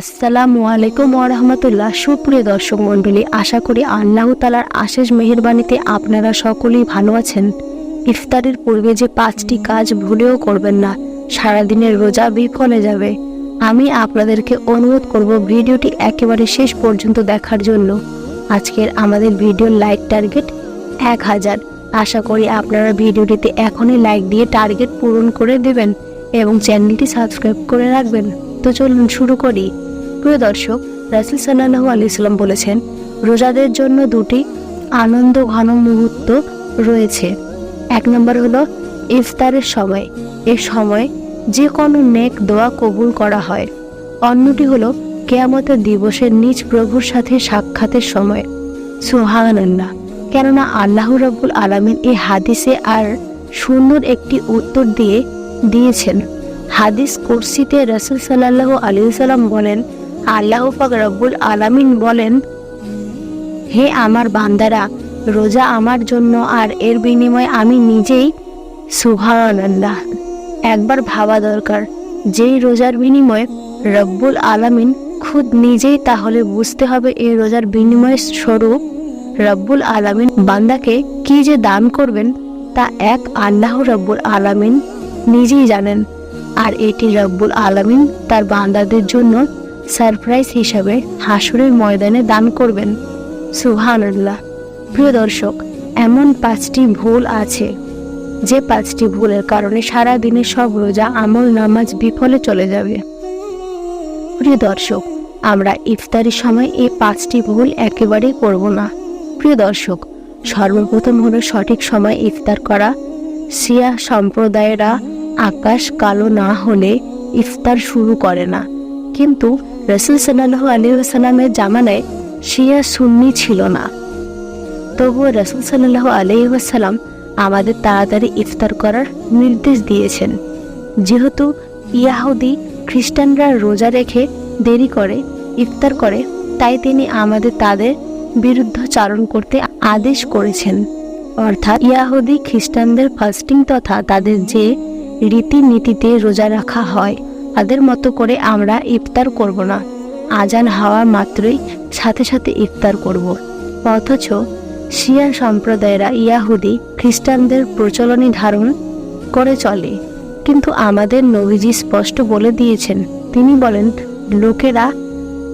আসসালামু আলাইকুম ওরহমতুল্লাহ সুপ্রিয় দর্শক মণ্ডলী, আশা করি আল্লাহ তালার আশেষ মেহেরবানিতে আপনারা সকলেই ভালো আছেন। ইফতারের পূর্বে যে পাঁচটি কাজ ভুলেও করবেন না, সারাদিনের রোজা বিফলে যাবে। আমি আপনাদেরকে অনুরোধ করব ভিডিওটি একেবারে শেষ পর্যন্ত দেখার জন্য। আজকের আমাদের ভিডিওর লাইক টার্গেট এক হাজার। আশা করি আপনারা ভিডিওটিতে এখনই লাইক দিয়ে টার্গেট পূরণ করে দেবেন এবং চ্যানেলটি সাবস্ক্রাইব করে রাখবেন। তো চলুন শুরু করি। প্রিয় দর্শক, রাসুল সাল্লাহু আলি সাল্লাম বলেছেন, রোজাদের জন্য দুটি আনন্দ ঘন মুহূর্ত রয়েছে। এক নম্বর হলো ইফতারের সময়। এ সময় যে কোনো নেক দোয়া কবুল করা হয়। অন্যটি হলো কেয়ামতের দিবসে নিজ প্রভুর সাথে সাক্ষাতের সময়। সুহানাল্লাহ কেননা আল্লাহ রব্বুল আলমিন এই হাদিসে আর সুন্দর একটি উত্তর দিয়ে দিয়েছেন। হাদিস কুরসিতে রসুল সাল্লাহ আলী সাল্লাম বলেন আল্লাহ রব্বুল আলামিন বলেন, হে আমার বান্দারা, রোজা আমার জন্য আর এর বিনিময়ে আমি নিজেই সুভান একবার ভাবা দরকার, যেই রোজার বিনিময়ে রব্বুল আলামিন খুদ নিজেই তাহলে বুঝতে হবে এই রোজার বিনিময় স্বরূপ রব্বুল আলামিন বান্দাকে কি যে দান করবেন তা এক আল্লাহ রব্বুল আলামিন নিজেই জানেন। আর এটি রব্বুল আলামিন তার বান্দাদের জন্য সারপ্রাইজ হিসাবে হাসুরের ময়দানে দান করবেন। সুবহানাল্লাহ। প্রিয় দর্শক, এমন পাঁচটি ভুল আছে। যে পাঁচটি ভুলের কারণে সারা দিনের সব রোজা, আমল, নামাজ বিফলে চলে যাবে। প্রিয় দর্শক, আমরা ইফতারির সময় এই পাঁচটি ভুল একেবারেই করব না। প্রিয় দর্শক, সর্বপ্রথম হলো সঠিক সময় ইফতার করা। সিয়া সম্প্রদায়েরা আকাশ কালো না হলে ইফতার শুরু করে না। কিন্তু রসুল সাল্লাহ আলী জামানায় শিয়া সুন্নি ছিল না। তবুও রসুল সাল্লাহ আলহিহাসাল্লাম আমাদের তাড়াতাড়ি ইফতার করার নির্দেশ দিয়েছেন। যেহেতু ইয়াহুদি খ্রিস্টানরা রোজা রেখে দেরি করে, ইফতার করে, তাই তিনি আমাদের তাদের বিরুদ্ধচারণ করতে আদেশ করেছেন। অর্থাৎ ইয়াহুদি খ্রিস্টানদের ফাস্টিং তথা তাদের যে রীতিনীতিতে রোজা রাখা হয় তাদের মতো করে আমরা ইফতার করব না। আজান হওয়া মাত্রই সাথে সাথে ইফতার করব। অথচ শিয়া সম্প্রদায়েরা ইয়াহুদি খ্রিস্টানদের প্রচলনই ধারণ করে চলে। কিন্তু আমাদের নবীজি স্পষ্ট বলে দিয়েছেন, তিনি বলেন, লোকেরা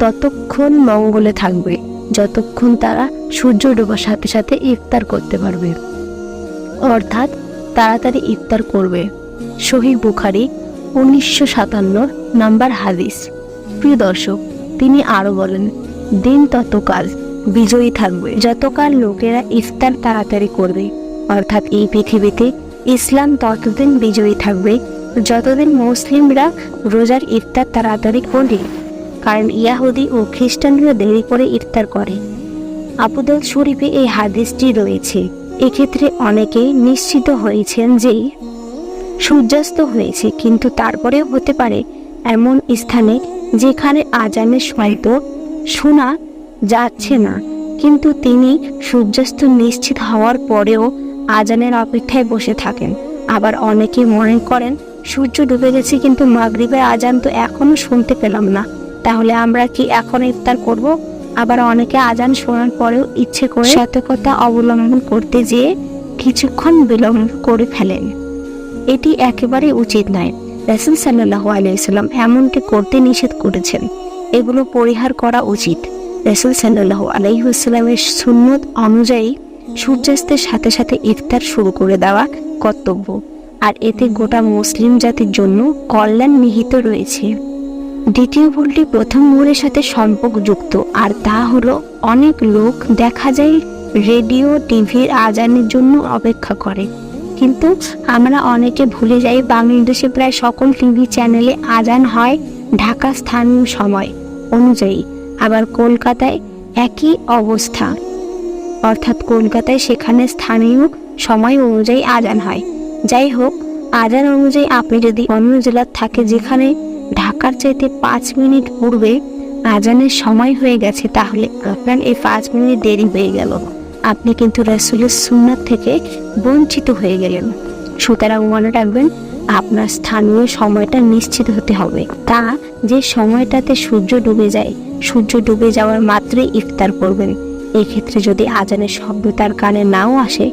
ততক্ষণ মঙ্গলে থাকবে, যতক্ষণ তারা সূর্য ডোবার সাথে সাথে ইফতার করতে পারবে। অর্থাৎ তাড়াতাড়ি ইফতার করবে। শহীদ বুখারি উনিশশো সাতান্ন নাম্বার হাদিস। প্রিয় দর্শক, তিনি আরও বলেন, দিন ততকাল বিজয়ী থাকবে। যতকাল লোকেরা ইফতার তাড়াতাড়ি করবে, অর্থাৎ এই পৃথিবীতে ইসলাম ততদিন বিজয়ী থাকবে যতদিন মুসলিমরা রোজার ইফতার তাড়াতাড়ি করবে কারণ ইয়াহুদি ও খ্রিস্টানরা দেরি করে ইফতার করে। আবুদল শরীফে এই হাদিসটি রয়েছে। এক্ষেত্রে অনেকেই নিশ্চিত হয়েছেন যে সূর্যাস্ত হয়েছে, কিন্তু তারপরেও হতে পারে এমন স্থানে যেখানে আজানের শব্দ শোনা যাচ্ছে না। কিন্তু তিনি সূর্যাস্ত নিশ্চিত হওয়ার পরেও আজানের অপেক্ষায় বসে থাকেন। আবার অনেকে মনে করেন, সূর্য ডুবে গেছে, কিন্তু মাগরিবের আজান তো এখনও শুনতে পেলাম না। তাহলে আমরা কি এখন ইফতার করব? আবার অনেকে আজান শোনার পরেও ইচ্ছে করে সতর্কতা অবলম্বন করতে যেয়ে কিছুক্ষণ বিলম্ব করে ফেলেন। এটি একেবারে উচিত নয়। রাসুল সাল্লাহ আলাইসাল্লাম এমনটি করতে নিষেধ করেছেন। এগুলো পরিহার করা উচিত। রাসুল সাল্লাহ আলাইসাল্লামের সুন্নত অনুযায়ী সূর্যাস্তের সাথে সাথে ইফতার শুরু করে দেওয়া কর্তব্য। আর এতে গোটা মুসলিম জাতির জন্য কল্যাণ নিহিত রয়েছে। দ্বিতীয় ভুলটি প্রথম ভুলের সাথে সম্পর্কযুক্ত। আর তা হলো, অনেক লোক দেখা যায় রেডিও, টিভির আজানের জন্য অপেক্ষা করে। কিন্তু আমরা অনেকে ভুলে যাই বাংলাদেশে প্রায় সকল টিভি চ্যানেলে আজান হয় ঢাকা স্থানীয় সময় অনুযায়ী। আবার কলকাতায় একই অবস্থা। অর্থাৎ কলকাতায় সেখানে স্থানীয় সময় অনুযায়ী আজান হয়। যাই হোক, আজান অনুযায়ী আপনি যদি অন্য জেলার থাকে যেখানে ঢাকার চাইতে পাঁচ মিনিট পূর্বে আজানের সময় হয়ে গেছে, তাহলে আপনার এই পাঁচ মিনিট দেরি হয়ে গেল। আপনি কিন্তু রাসুলের সুন্নাত থেকে বঞ্চিত হয়ে গেলেন। সুতরাং মনে রাখবেন, আপনার স্থানীয় সময়টা নিশ্চিত হতে হবে। তা যে সময়টাতে সূর্য ডুবে যায়, সূর্য ডুবে যাওয়ার মাত্রই ইফতার করবেন। এক্ষেত্রে যদি আজানের শব্দ তার কানে নাও আসে,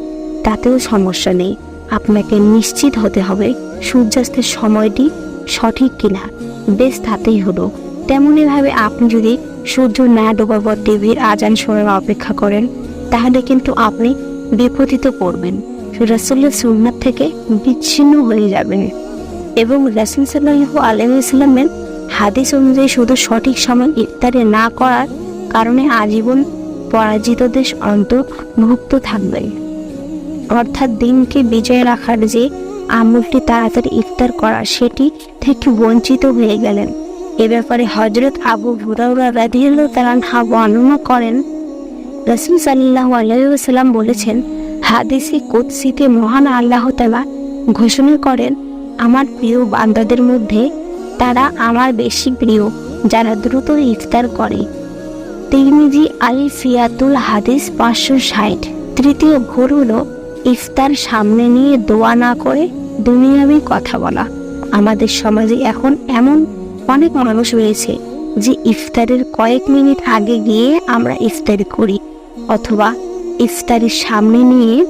তাতেও সমস্যা নেই। আপনাকে নিশ্চিত হতে হবে, সূর্যাস্তের সময়টি সঠিক কিনা। বেশ তাতেই হলো। তেমনইভাবে আপনি যদি সূর্য না ডোবার পর টিভির আজান শোনার অপেক্ষা করেন তাহলে কিন্তু আপনি বিপতিত পড়বেন। রাসুল্লাহ সুন্নাত থেকে বিচ্ছিন্ন হয়ে যাবেন। এবং রাসুল সাল্লাহু আলহামের হাদিস অনুযায়ী শুধু সঠিক সময় ইফতারে না করার কারণে আজীবন পরাজিত দেশ অন্তর্ভুক্ত থাকবে। অর্থাৎ দিনকে বিজয় রাখার যে আমলটি তাড়াতাড়ি ইফতার করা, সেটি থেকে বঞ্চিত হয়ে গেলেন। এ ব্যাপারে হজরত আবু হুরাউরা রাদিয়াল্লাহু তাআলা বর্ণনা করেন রসুল সাল্লাহ আলাইসাল্লাম বলেছেন, হাদিসে কুৎসিতে মহান আল্লাহ তালা ঘোষণা করেন, আমার প্রিয় বান্দাদের মধ্যে তারা আমার বেশি প্রিয়, যারা দ্রুত ইফতার করে। তিরমিজি আলী ফিয়াতুল হাদিস পাঁচশো ষাট। তৃতীয় ভোর হলো ইফতার সামনে নিয়ে দোয়া না করে দুনিয়াবি কথা বলা। আমাদের সমাজে এখন এমন অনেক মানুষ রয়েছে যে ইফতারের কয়েক মিনিট আগে গিয়ে আমরা ইফতারি করি। অথবা ইফতারির সামনে নিয়ে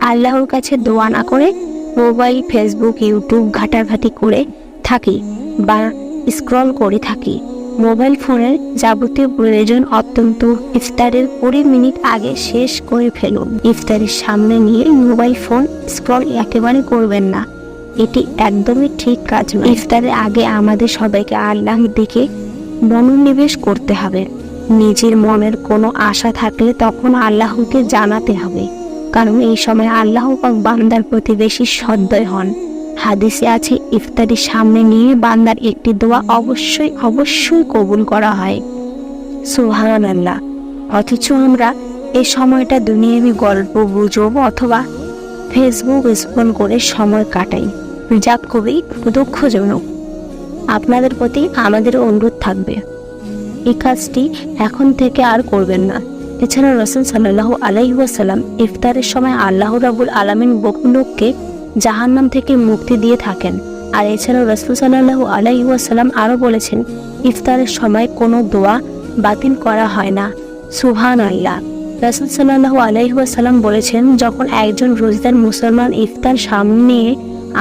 আল্লাহর কাছে দোয়া না করে মোবাইল, ফেসবুক, ইউটিউব ঘাটাঘাটি করে থাকি বা স্ক্রল করে থাকি। মোবাইল ফোনের যাবতীয় প্রয়োজন অত্যন্ত। ইফতারের কুড়ি মিনিট আগে শেষ করে ফেলুন। ইফতারের সামনে নিয়ে মোবাইল ফোন স্ক্রল একেবারে করবেন না। এটি একদমই ঠিক কাজ নয়। ইফতারের আগে আমাদের সবাইকে আল্লাহর দিকে মনোনিবেশ করতে হবে। নিজের মনের কোনো আশা থাকলে তখন আল্লাহকে জানাতে হবে। কারণ এই সময় আল্লাহ বান্দার প্রতি বেশি সদয় হন। হাদিসে আছে, ইফতারির সামনে নিয়ে বান্দার একটি দোয়া অবশ্যই অবশ্যই কবুল করা হয়। সুহান আল্লাহ অথচ আমরা এই সময়টা দুনিয়াবি গল্প গুজব অথবা ফেসবুক স্পন করে সময় কাটাই। যা খুবই দুঃখজনক। আপনাদের প্রতি আমাদের অনুরোধ থাকবে। এই কাজটি এখন থেকে আর করবেন না। এছাড়া রসুল সাল্লাহ আলাইসাল্লাম ইফতারের সময় আল্লাহ রাবুল আলমিন লোককে জাহান্নাম থেকে মুক্তি দিয়ে থাকেন। আর এছাড়াও রসুল সাল্লাহ আলাইসাল্লাম আরও বলেছেন, ইফতারের সময় কোনো দোয়া বাতিল করা হয় না। সুহান আল্লাহ রসুল সাল্লাহ আলাইসাল্লাম বলেছেন, যখন একজন রোজদার মুসলমান ইফতার সামনে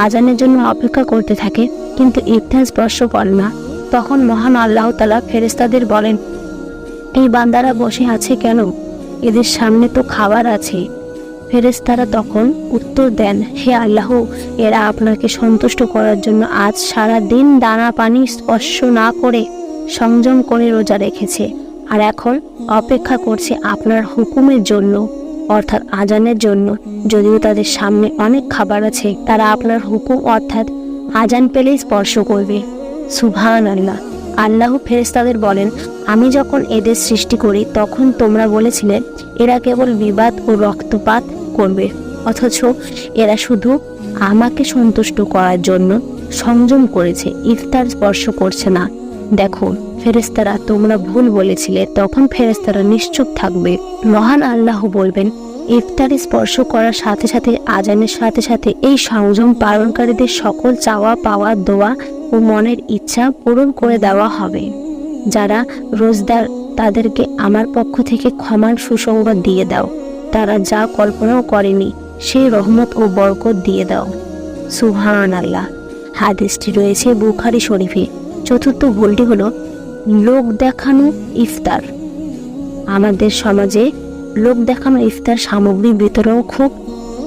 আজানের জন্য অপেক্ষা করতে থাকে, কিন্তু ইফতার স্পর্শ করে না। তখন মহান আল্লাহ তালা ফেরেস্তাদের বলেন, এই বান্দারা বসে আছে কেন? এদের সামনে তো খাবার আছে। ফেরেস্তারা তখন উত্তর দেন, হে আল্লাহ, এরা আপনাকে সন্তুষ্ট করার জন্য আজ সারা দিন দানা পানি স্পর্শ না করে সংযম করে রোজা রেখেছে, আর এখন অপেক্ষা করছে আপনার হুকুমের জন্য, অর্থাৎ আজানের জন্য। যদিও তাদের সামনে অনেক খাবার আছে, তারা আপনার হুকুম অর্থাৎ আজান পেলেই স্পর্শ করবে। সুভান আল্লাহ আল্লাহ ফেরেস্তাদের বলেন, আমি যখন এদের সৃষ্টি করি, তখন তোমরা বলেছিলে, এরা কেবল বিবাদ ও রক্তপাত করবে, অথচ এরা শুধু আমাকে সন্তুষ্ট করার জন্য সংযম করেছে, ইফতার স্পর্শ করছে না। দেখো ফেরেস্তারা তোমরা ভুল বলেছিলে, তখন ফেরেস্তারা নিশ্চুপ থাকবে। মহান আল্লাহ বলবেন, ইফতারে স্পর্শ করার সাথে সাথে, আজানের সাথে সাথে এই সংযম পালনকারীদের সকল চাওয়া পাওয়া দোয়া ও মনের ইচ্ছা পূরণ করে দেওয়া হবে। যারা রোজদার, তাদেরকে আমার পক্ষ থেকে ক্ষমার সুসংবাদ দিয়ে দাও। তারা যা কল্পনাও করেনি সেই রহমত ও বরকত দিয়ে দাও। সুহান আল্লাহ হাদিসটি রয়েছে বুখারি শরীফে। চতুর্থ ভুলটি হলো, লোক দেখানো ইফতার। আমাদের সমাজে লোক দেখানো ইফতার সামগ্রী বিতরণ খুব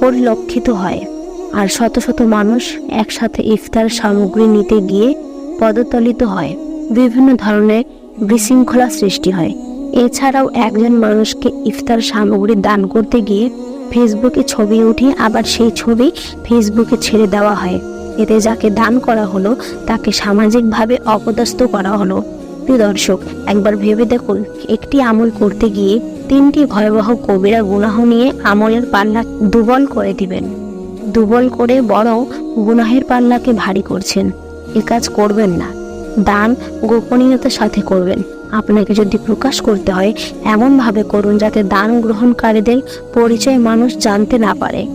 পরিলক্ষিত হয়। আর শত শত মানুষ একসাথে ইফতার সামগ্রী নিতে গিয়ে পদতলিত হয়। বিভিন্ন ধরনের বিশৃঙ্খলা সৃষ্টি হয়। এছাড়াও একজন মানুষকে ইফতার সামগ্রী দান করতে গিয়ে ফেসবুকে ছবি উঠিয়ে আবার সেই ছবি ফেসবুকে ছেড়ে দেওয়া হয়। এতে যাকে দান করা হলো, তাকে সামাজিকভাবে অপদস্থ করা হলো। প্রিয় দর্শক, একবার ভেবে দেখুন, একটি আমল করতে গিয়ে তিনটি ভয়াবহ কবিরা গুনাহ নিয়ে আমলের পাল্লা দুর্বল করে দিবেন। দুর্বল করে বরং গুনাহের পাল্লাকে ভারী করছেন। এ কাজ করবেন না। দান গোপনীয়তার সাথে করবেন। আপনাকে যদি প্রকাশ করতে হয়, এমনভাবে করুন যাতে দান গ্রহণকারীদের পরিচয় মানুষ জানতে না পারে।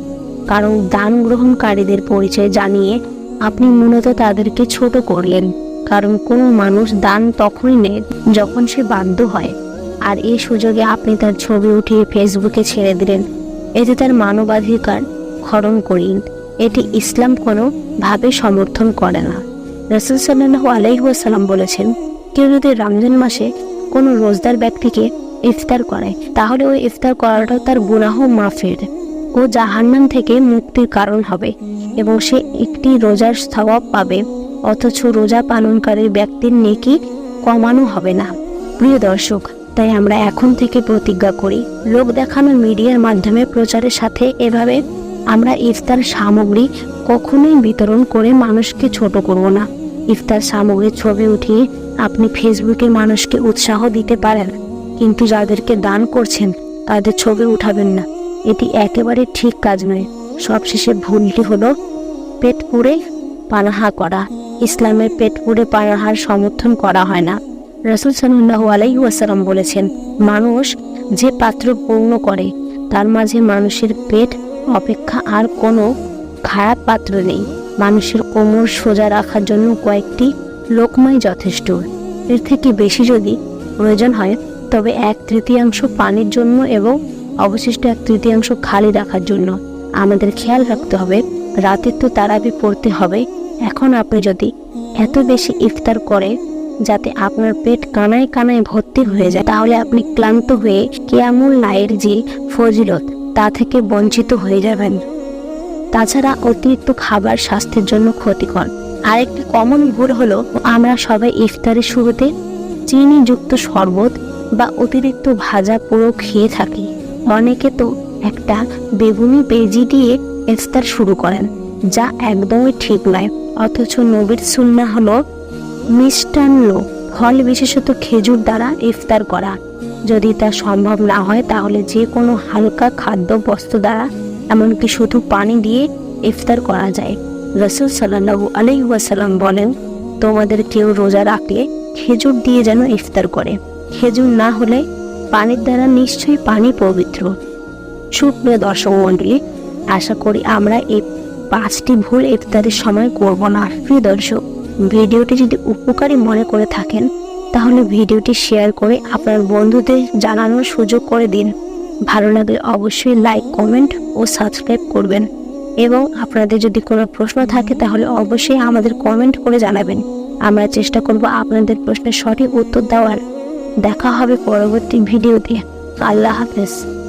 কারণ দান গ্রহণকারীদের পরিচয় জানিয়ে আপনি মূলত তাদেরকে ছোট করলেন। কারণ কোনো মানুষ দান তখনই নেয় যখন সে বাধ্য হয়। আর এই সুযোগে আপনি তার ছবি উঠিয়ে ফেসবুকে ছেড়ে দিলেন। এতে তার মানবাধিকার খরণ করিন। এটি ইসলাম কোনো ভাবে সমর্থন করে না। রসুল সাল্লাহ আলাইসাল্লাম বলেছেন, কেউ যদি রমজান মাসে কোনো রোজদার ব্যক্তিকে ইফতার করে, তাহলে ওই ইফতার করাটাও তার গুনাহ মাফের। ও জাহান্নাম থেকে মুক্তির কারণ হবে এবং সে একটি রোজার স্বভাব পাবে, অথচ রোজা পালনকারী ব্যক্তির নেকি কমানো হবে না। প্রিয় দর্শক, তাই আমরা এখন থেকে প্রতিজ্ঞা করি, লোক দেখানো মিডিয়ার মাধ্যমে প্রচারের সাথে এভাবে আমরা ইফতার সামগ্রী কখনোই বিতরণ করে মানুষকে ছোট করব না। ইফতার সামগ্রীর ছবি উঠিয়ে আপনি ফেসবুকে মানুষকে উৎসাহ দিতে পারেন, কিন্তু যাদেরকে দান করছেন, তাদের ছবি উঠাবেন না। এটি একেবারে ঠিক কাজ নয়। সবশেষে ভুলটি হলো পেট পুড়ে পানাহা করা। ইসলামের পেট পুড়ে পানাহার সমর্থন করা হয় না। রসুল সাল্লাহ আলাই ওয়াসালাম বলেছেন, মানুষ যে পাত্র পূর্ণ করে, তার মাঝে মানুষের পেট অপেক্ষা আর কোনো খারাপ পাত্র নেই। মানুষের কোমর সোজা রাখার জন্য কয়েকটি লোকমাই যথেষ্ট। এর থেকে বেশি যদি প্রয়োজন হয়, তবে এক তৃতীয়াংশ পানির জন্য এবং অবশিষ্ট এক তৃতীয়াংশ খালি রাখার জন্য। আমাদের খেয়াল রাখতে হবে, রাতে তো তারাবি পড়তে হবে। এখন আপনি যদি এত বেশি ইফতার করে যাতে আপনার পেট কানায় কানায় ভর্তি হয়ে যায়, তাহলে আপনি ক্লান্ত হয়ে কেয়ামুল লাইয়ের যে ফজিলত তা থেকে বঞ্চিত হয়ে যাবেন। তাছাড়া অতিরিক্ত খাবার স্বাস্থ্যের জন্য ক্ষতিকর। আরেকটি কমন ভুল হলো, আমরা সবাই ইফতারের শুরুতে চিনিযুক্ত শরবত বা অতিরিক্ত ভাজা পুরো খেয়ে থাকি। অনেকে তো একটা বেগুনি পেজি দিয়ে ইফতার শুরু করেন, যা একদমই ঠিক নয়। অথচ নবীর সুন্না হলো মিষ্টান্ন। ফল বিশেষত খেজুর দ্বারা ইফতার করা। যদি তা সম্ভব না হয়, তাহলে যে কোনো হালকা খাদ্য বস্তু দ্বারা, এমনকি শুধু পানি দিয়ে ইফতার করা যায়। রসুল সাল্লাহু আলহিউসাল্লাম বলেন, তোমাদের কেউ রোজা রাখলে খেজুর দিয়ে যেন ইফতার করে। খেজুর না হলে পানির দ্বারা নিশ্চয়ই পানি পবিত্র। সুপ্রিয় দর্শক মণ্ডলী, আশা করি আমরা এই পাঁচটি ভুল ইফতারের সময় করব না। প্রিয় দর্শক, ভিডিওটি যদি উপকারী মনে করে থাকেন তাহলে ভিডিওটি শেয়ার করে আপনার বন্ধুদের জানানোর সুযোগ করে দিন। ভালো লাগলে অবশ্যই লাইক, কমেন্ট ও সাবস্ক্রাইব করবেন। এবং আপনাদের যদি কোনো প্রশ্ন থাকে তাহলে অবশ্যই আমাদের কমেন্ট করে জানাবেন। আমরা চেষ্টা করব আপনাদের প্রশ্নের সঠিক উত্তর দেওয়ার। দেখা হবে পরবর্তী ভিডিওতে। আল্লাহ হাফেজ।